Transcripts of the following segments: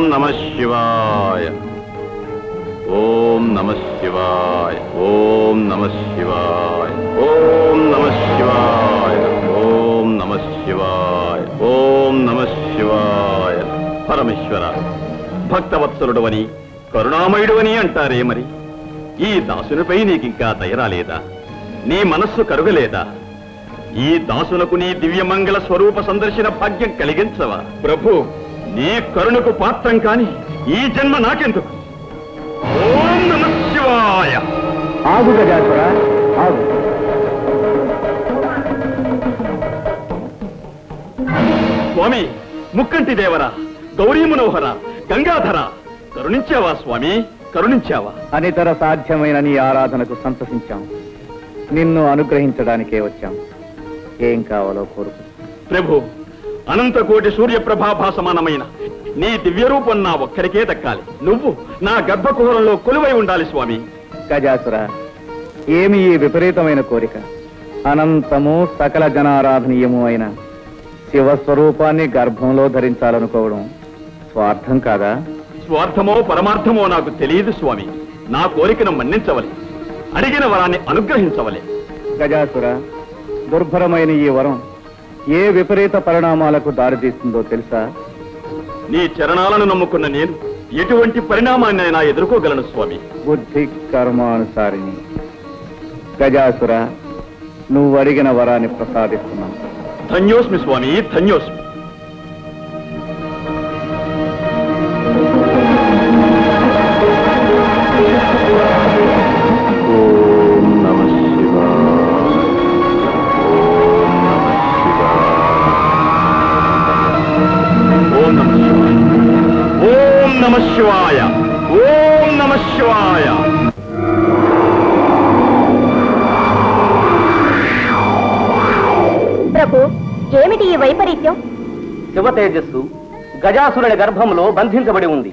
ఓం నమ శివాయ. ఓం నమ శివాయ. ఓం నమ శివాయ. ఓం నమ శివాయ. ఓం నమ శివాయ. ఓం నమ శివాయ. పరమేశ్వర భక్తవత్సలుడు కరుణామయుడువని అంటారే మరి? ఈ దాసునిపై నీకింకా దయరాలేదా నీ మనస్సు కరుగలేదా? ఈ దాసులకు నీ దివ్యమంగళ స్వరూప సందర్శన భాగ్యం కలిగించవా? ప్రభు నీ కరుణకు పాత్రం కాని ఈ జన్మ నాకెందుకు? ఓం నమ శివాయ. ఆగు గజాసుర ఆగు. స్వామి ముక్కంటి దేవర గౌరీ మనోహర గంగాధర. కరుణించావా స్వామి? కరుణించావా? అనితర సాధ్యమైన నీ ఆరాధనకు సంతసించాం. నిన్ను అనుగ్రహించడానికే వచ్చాం. ఏం కావాలో కోరుకు. ప్రభు అనంతకోటి సూర్యప్రభాభా సమానమైన నీ దివ్య రూపం నా ఒక్కరికే దక్కాలి. నువ్వు నా గర్భకుహరంలో కొలువై ఉండాలి స్వామి. గజాసుర ఏమి ఈ విపరీతమైన కోరిక? అనంతము సకల జనారాధనీయము అయిన శివస్వరూపాన్ని గర్భంలో ధరించాలనుకోవడం స్వార్థం కాదా? స్వార్థమో పరమార్థమో నాకు తెలియదు స్వామి. నా కోరికను మన్నించవలే. అడిగిన వరాన్ని అనుగ్రహించవలే. గజాసుర దుర్భరమైన ఈ వరం ఏ విపరీత పరిణామాలకు దారితీస్తుందో తెలుసా? నీ చరణాలను నమ్ముకున్న నేను ఎటువంటి పరిణామాన్నైనా ఎదుర్కోగలను స్వామి. బుద్ధి కర్మానుసారిణి. గజాసుర నువ్వు అడిగిన వరాన్ని ప్రసాదిస్తున్నాం ధన్యోస్మి స్వామి ధన్యోస్మి. వైపరీత్యం? శివ తేజస్సు గజాసురుని గర్భంలో బంధించబడి ఉంది.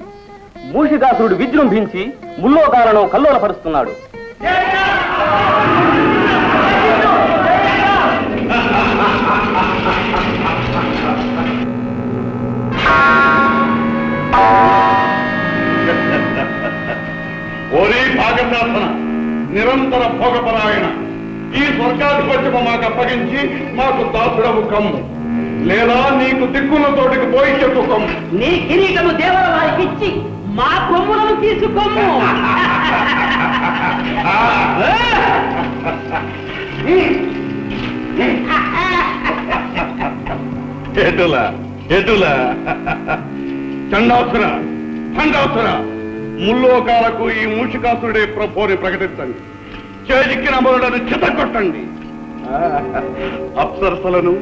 మూషికాసురుడు విజృంభించి ముల్లోకాలను కల్లోలపరుస్తున్నాడు. ఓరే నిరంతర భోగపరాయణ. ఈ స్వర్గాధిపత్యము మాకు అప్పగించి మాకు దాసుడవు కమ్ము. లేదా నీకు దిక్కుల తోటికి పోయి చెప్పు కమ్ము. నీ కిరీటము దేవర వారికి ఇచ్చి మా కొమ్ములను తీసుకోము. ఎటుల ఎటుల? చండాసుర చండాసుర. ముల్లోకాలకు ఈ మూషికాసురుడే ప్రభుని ప్రకటించండి. చేజిక్కిన మొదలను చితకొట్టండి అప్సరసలను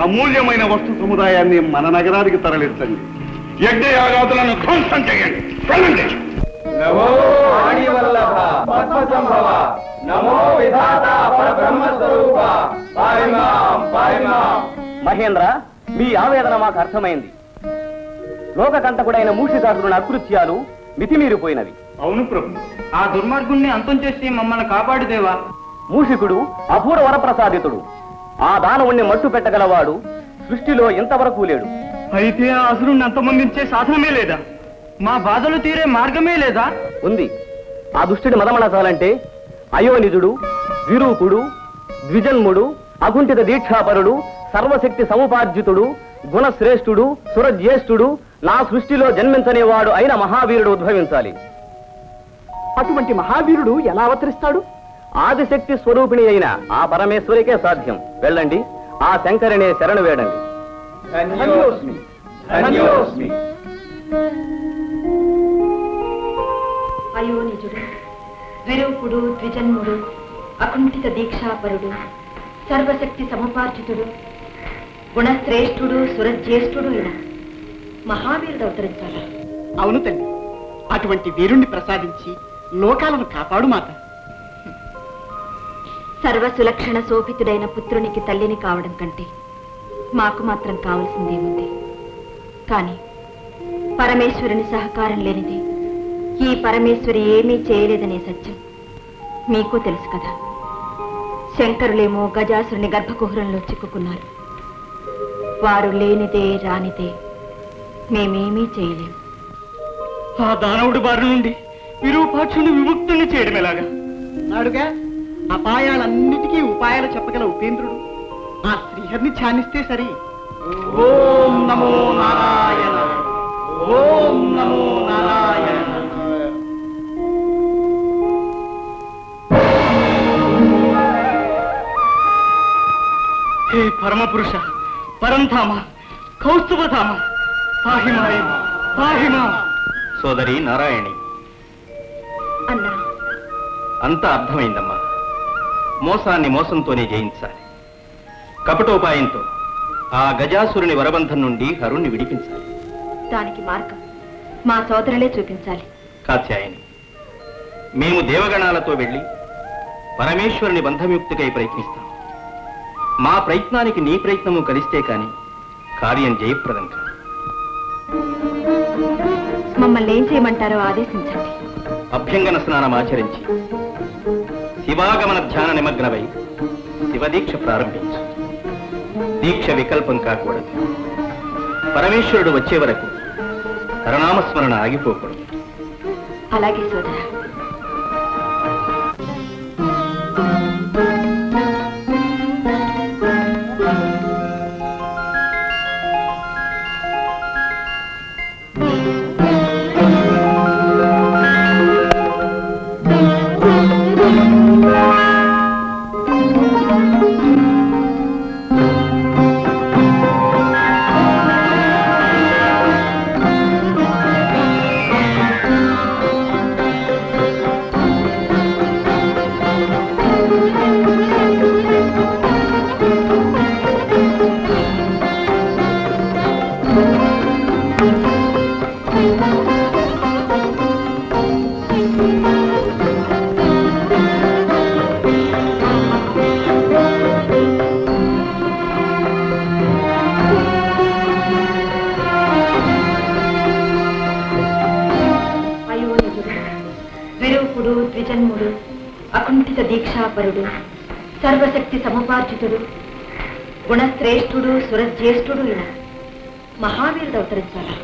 అమూల్యమైన వస్తు సముదాయాన్ని మన నగరానికి తరలించండి. యజ్ఞయాగాదులను ధ్వంసం చేయండి. వెళ్ళండి నమో ఆడివల్లభ పద్మసంభవ. నమో విధాత పరబ్రహ్మ స్వరూప పారిమాం పారిమాం మహేంద్ర మీ ఆవేదన మాకు అర్థమైంది. లోకకంటకుడైన మూషికాసురుని అకృత్యాలు మితిమీరిపోయినవి. అవును ప్రభు. ఆ దుర్మార్గుణ్ణి అంతం చేసి మమ్మల్ని కాపాడుదేవా? మూషికుడు అపూర్వ వరప్రసాదితుడు. ఆ దానవుణ్ణి మట్టు పెట్టగలవాడు సృష్టిలో ఇంతవరకు లేడు. అయితే ఆ అసురుణ్ణి అంతమొందించే సాధనమే లేదా? మా బాధలు తీరే మార్గమే లేదా? ఉంది. ఆ దుష్టుడి మదమణచాలంటే అయోనిజుడు విరూపుడు ద్విజన్ముడు అకుంఠిత దీక్షాపరుడు సర్వశక్తి సముపార్జితుడు గుణశ్రేష్ఠుడు సురజ్యేష్ఠుడు నా సృష్టిలో జన్మించనేవాడు అయిన మహావీరుడు ఉద్భవించాలి. అటువంటి మహావీరుడు ఎలా అవతరిస్తాడు? ఆదిశక్తి స్వరూపిణి అయిన ఆ పరమేశ్వరికే సాధ్యం. వెళ్ళండి. ఆ శంకరినే శరణు వేడండి. ధన్యోస్మి. అయోనిజుడు విరూపుడు ద్విజన్ముడు అకుంఠిత దీక్షాపరుడు సర్వశక్తి సముపార్జితుడు గుణశ్రేష్ఠుడు సురజ్యేష్ఠుడు అయిన మహావీరుడు అవతరించాలా? అవును తల్లి. అటువంటి వీరుణ్ణి ప్రసాదించి లోకాలను కాపాడు మాత. సర్వసులక్షణ శోభితుడైన పుత్రునికి తల్లిని కావడం కంటే మాకు మాత్రం కావలసిందేముంది? కానీ పరమేశ్వరుని సహకారం లేనిది ఈ పరమేశ్వరి ఏమీ చేయలేదనే సత్యం మీకు తెలుసు కదా. శంకరులేమో గజాసురుని గర్భకుహరంలో చిక్కుకున్నారు. వారు లేనిదే రానిదే మేమేమీ చేయలేం. ఆ దానవుడి బారి నుండి విరూపాక్షుని విముక్తుని చేయడం ఎలాగా నాడుగా? అపాయాలన్నిటికీ ఉపాయాలు చెప్పగల ఉపేంద్రుడు. ఆ శ్రీహరిని ధ్యానిస్తే సరి. ఓం నమో నారాయణ. ఓం నమో నారాయణ. హే పరమపురుష పరంధామ కౌస్తుభధామ పాహిమాయ పాహిమా. సోదరి నారాయణి. అన్నా. అంతా అర్థమైందమ్మా. మోసాన్ని మోసంతోనే జయించాలి. కపటోపాయంతో ఆ గజాసురుని వరబంధం నుండి హరుణ్ణి విడిపించాలి. దానికి మార్గం మా సోదరులే చూపించాలి. కాత్యాయని మేము దేవగణాలతో వెళ్ళి పరమేశ్వరుని బంధముక్తికై ప్రయత్నిస్తాం. మా ప్రయత్నానికి నీ ప్రయత్నము కలిస్తే కాని కార్యం జయప్రదం కాదు. మమ్మల్ని ఏం చేయమంటారో ఆదేశించండి. అభ్యంగన స్నానం ఆచరించి శివాగమన ధ్యాన నిమగ్నమై శివదీక్ష ప్రారంభించు. దీక్ష వికల్పం కాకూడదు. పరమేశ్వరుడు వచ్చే వరకు హరనామస్మరణ ఆగిపోకూడదు. అలాగే సోదరా. సర్వశక్తి గుణశ్రేష్ఠుడు సురజ్యేష్ఠుడు అయిన మహావీరుడు అవతరించాలా.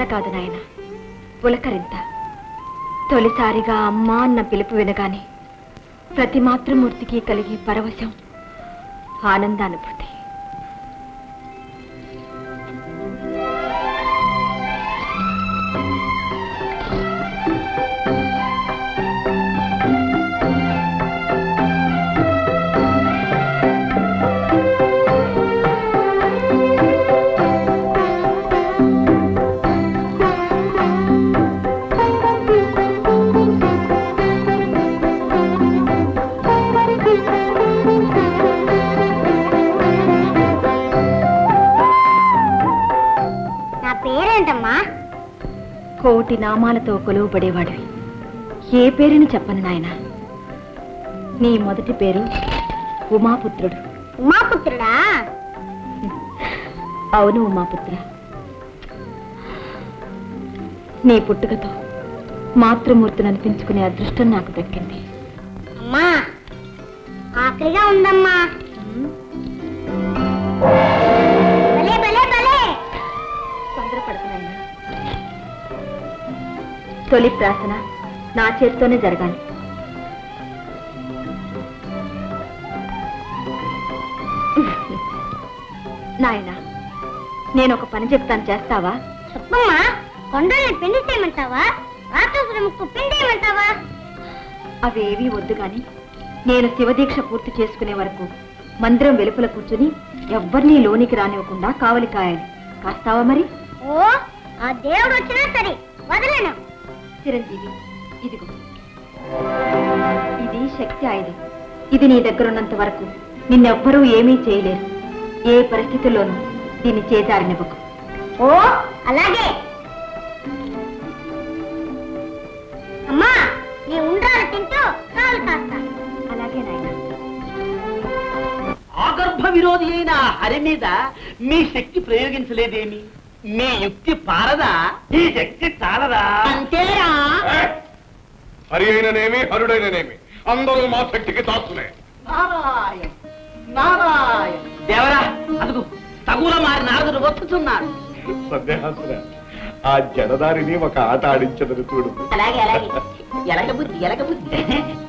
వింత కాదు నాయన. ఉలకరింత తొలిసారిగా అమ్మ అన్న పిలుపు వినగానే ప్రతి మాతృమూర్తికి కలిగే పరవశం ఆనందానుభూతి. నామాలతో కొలువుపడేవాడివి ఏ పేరుని చెప్పను నాయన? నీ మొదటి పేరు ఉమాపుత్రుడు. ఉమాపుత్రుడా? అవును ఉమాపుత్ర. నీ పుట్టుకతో మాతృమూర్తిని అనిపించుకునే అదృష్టం నాకు దక్కింది. అమ్మా ఆకలిగా ఉందమ్మా. తొలి ప్రార్థన నా చేత్తోనే జరగాలి. నాయనా నేను ఒక పని చెప్తాను చేస్తావా? చెప్పమ్మా కొండల్ని పిండి చేయమంటావా? రాక్షసుల ముక్కు పిండి చేయమంటావా? అవేవీ వద్దు గాని నేను శివదీక్ష పూర్తి చేసుకునే వరకు మందిరం వెలుపల కూర్చుని ఎవ్వరినీ లోనికి రానివ్వకుండా కావలి కాయాలి కాస్తావా మరి? ఓ ఆ దేవుడు వచ్చినా సరే వదలను. చిరంజీవి ఇదిగో. ఇది శక్తి ఆయుధం. ఇది నీ దగ్గరున్నంత వరకు నిన్నెవ్వరూ ఏమీ చేయలేరు. ఏ పరిస్థితుల్లోనూ దీన్ని చేజారినివ్వకు. ఓ అలాగే. అమ్మా నీ ఉండ్రాలు తింటూ కాలు అలాగే నాయనా. ఆగర్భ విరోధి అయిన హరి మీద మీ శక్తి ప్రయోగించలేదేమి? మీ యుక్తి పారదా? ఈ శక్తి చాలదా? అంతేరా. హరి అయిననేమి హరుడైననేమి? అందరూ మా శక్తికి తాస్తులే నారాయణ నారాయణ. దేవరా అదుగు తగుల మారి నారదుడు వస్తున్నాడు సందేహాసురా ఆ జడదారిని ఒక ఆట ఆడించదని చూడు. అలాగే అలాగే. ఎలక బుద్ధి ఎలక బుద్ధి.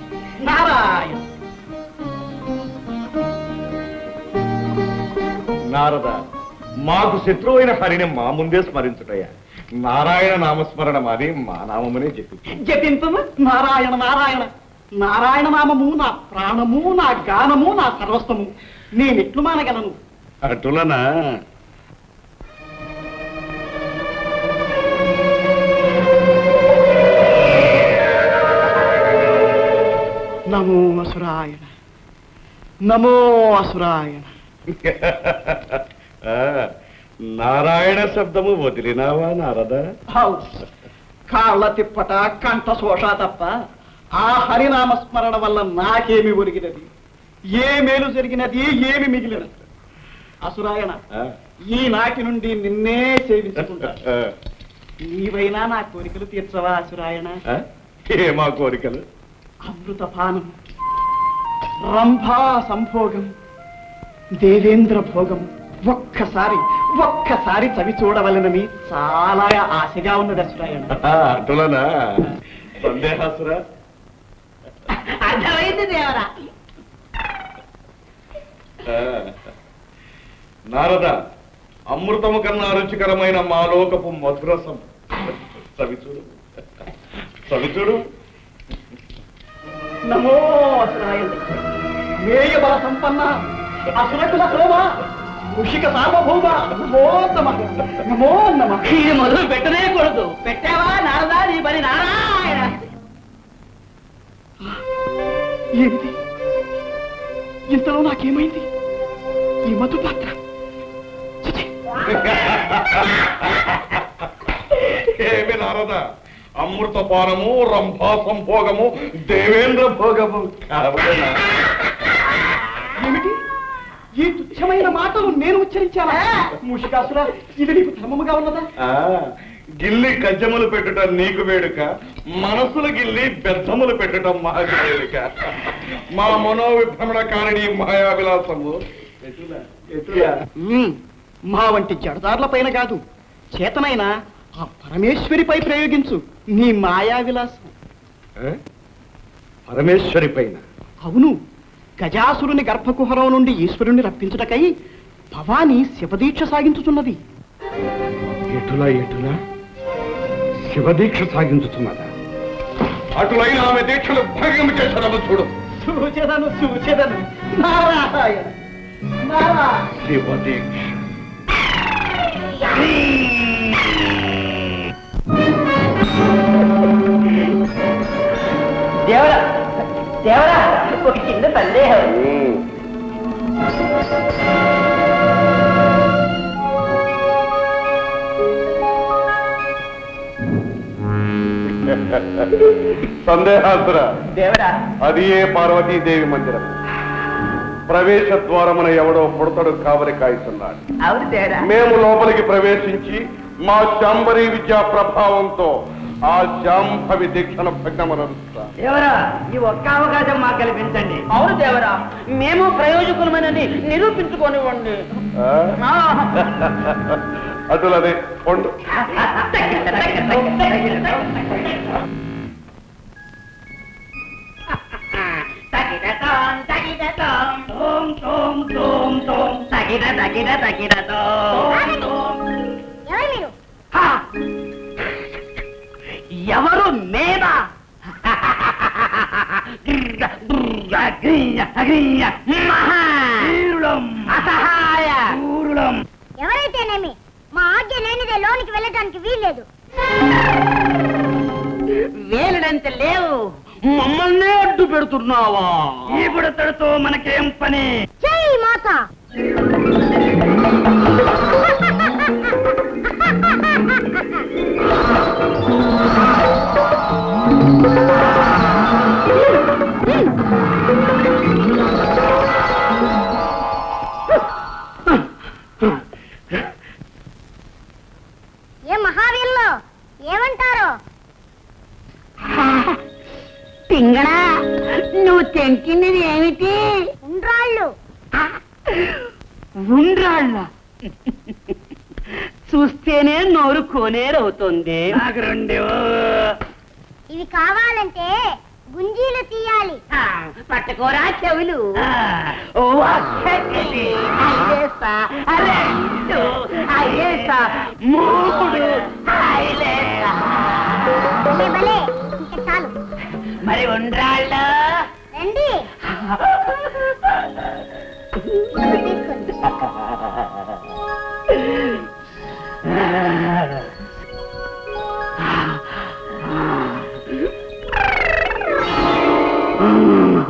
నారాయణ. నారద మాకు శత్రువైన హరిని మా ముందే స్మరించుటయ్యా. నారాయణ నామస్మరణ మాది మా నామమునే చెప్పి జపింపము? నారాయణ నారాయణ. నారాయణ నామము నా ప్రాణము నా గానము నా సర్వస్వము. నేనెట్లు మానగలను? అటులనా? నమో అసురాయణ నమో అసురాయణ నారాయణ శబ్దము వదిలినావా నారద? హౌస్. కాళ్ళ తిప్పట కంఠ శోష తప్ప ఆ హరినామ స్మరణ వల్ల నాకేమి ఒరిగినది? ఏ మేలు జరిగినది? ఏమి మిగిలినది? అసురాయణ ఆ, ఈనాటి నుండి నిన్నే సేవించుకుంటా నీవైనా నా కోరికలు తీర్చవా అసురాయణ? ఏమా కోరికలు? అమృతపానం రంభా సంభోగం దేవేంద్ర భోగం. ఒక్కసారి ఒక్కసారి చవి చూడవలనని చాలా ఆశగా ఉన్నది అసురాయణ అటులనా? సందేహాసురా? అర్థమైంది దేవరా. నారద అమృతము కన్నా రుచికరమైన మా లోకపు మధురసం. సవిచూడు సవిచూడు నమో బల సంపన్న అసురకుల హోమ. ఋషిక సార్వభౌమ నమో నమ నమో. నమ ఇది మొదలు పెట్టనే కూడదు. పెట్టావా నారదా నీ పని నారాయణ? ఏమిటి ఇంతలో నాకేమైంది? ఈ మధు పాత్ర. ఏమి నారద? అమృత పానము రంభా సంభోగము దేవేంద్ర భోగము. కావలనా ఏమిటి? ఈ తుచ్చమైన మాటలు నేను ఉచ్చరించానా మూషికాసురా ఇది నీకు ధర్మముగా ఉన్నదా ఆ, గిల్లి గజ్జములు పెట్టడం నీకు వేడుక మనసులు గిల్లి బెద్దములు పెట్టడం మాకు వేడుక మా మనోవిభ్రమణకారిణి మాయా విలాసము ఎటులా? ఎటులా? మ్మ్. మా వంటి జడదారుల పైన కాదు చేతనైనా ఆ పరమేశ్వరిపై ప్రయోగించు నీ మాయా విలాసం? పరమేశ్వరి పైన అవును గజాసురుని గర్భకుహరం నుండి ఈశ్వరుని రప్పించుటకై భవాని శివదీక్ష సాగించుచున్నది. ఎటులా ఎటులా? శివదీక్ష సాగించుతున్నదా అటులైన ఆమె దీక్షలు భంగం చేసరము చూడు. చూచెదను నారాయణ నారాయణ. శివదీక్ష. దేవరా దేవరా. ఒక చిన్న సందేహం సందేహాసుర అది ఏ పార్వతీదేవి మందిరం? ప్రవేశ ద్వారమున ఎవడో పుడతడు కావలి కాయిస్తున్నాడు. అవును మేము లోపలికి ప్రవేశించి మా శాంబరీ విద్యా ప్రభావంతో ఆ శాంభవి దీక్షను భగ్నమనరుస్తా దేవరా ఈ ఒక్క అవకాశం మాకు కల్పించండి అవును దేవరా మేము ప్రయోజకులమని నిరూపించుకోనివ్వండి ఆ? అటులదే పొండు ఎవరు ఎవరైతేనేమి మా ఆజ్ఞ లేనిదే లోనికి వెళ్ళటానికి వీల్లేదు. వేలడంత లేవు. మమ్మల్నే అడ్డు పెడుతున్నావా? ఈ బుడతడితో మనకేం పని? జై మాత. కోనేరవుతుంది ఇవి కావాలంటే గుంజీలు తీయాలి. పట్టుకోరా చెవులు. రెండు. మూడు. చాలు. మరి ఉండ్రాళ్ళ? రండి. తీసుకోండి.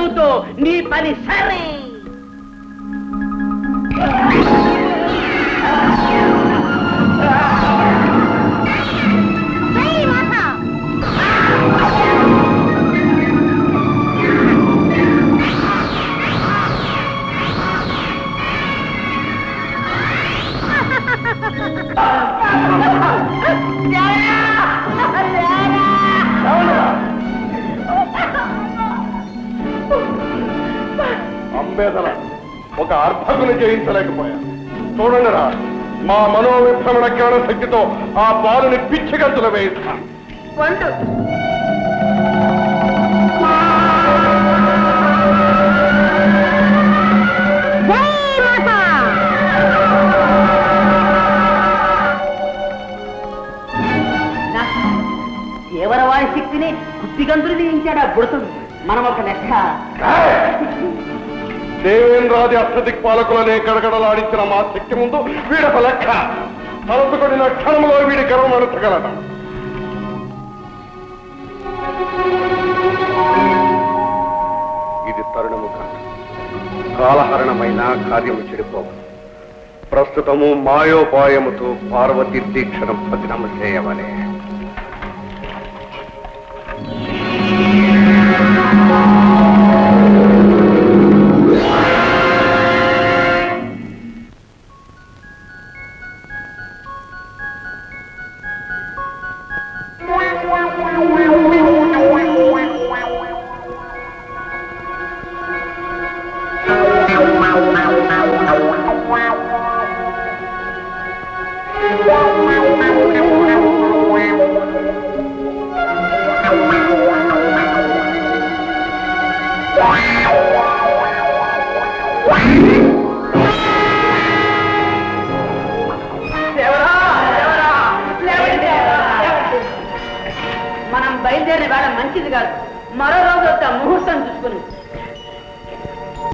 ఈ నీ పని సరే. అంబేదల ఒక అర్భకుని జయించలేకపోయా. చూడండి రా మా మనోవిభ్రమణ జ్ఞాన శక్తితో ఆ పాలుని పిచ్చి గంతులు వేయిస్తా. జై మాత దేవరవాడి శక్తిని కుత్తిగంతులు తీయించాడు ఆ బుడతడు మనం ఒక లెక్క. దేవేంద్రాది అష్టదిక్పాలకులనే గడగడలాడించిన మా శక్తి ముందు వీడొక లెక్క. తలసుకొడిన క్షణంలో వీడి గర్వం అణచగలడం ఇది తరుణము కాదు. కాలహరణమైన కార్యము చెడిపోవు. ప్రస్తుతము మాయోపాయముతో పార్వతి దీక్షను పదినము చేయవలే